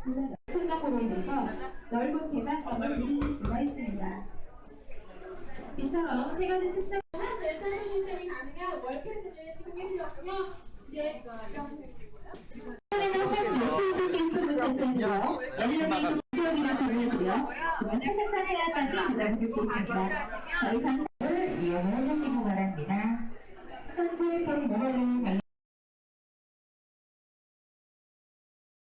한편으로 천장으로 인해서 넓은 계단감을 누리실 수가 있습니다. 이처럼 세 가지 특징 델타 시스템이 가능한 월패드를 시공해드렸고요. 이제 처음에는 한 전투 시스템을 설치하고요. 엘리베이터 지역이나 전해드려 그만 생산해야까지 받아보실 수 있습니다. 저희 전차를 이용해 주시기 바랍니다.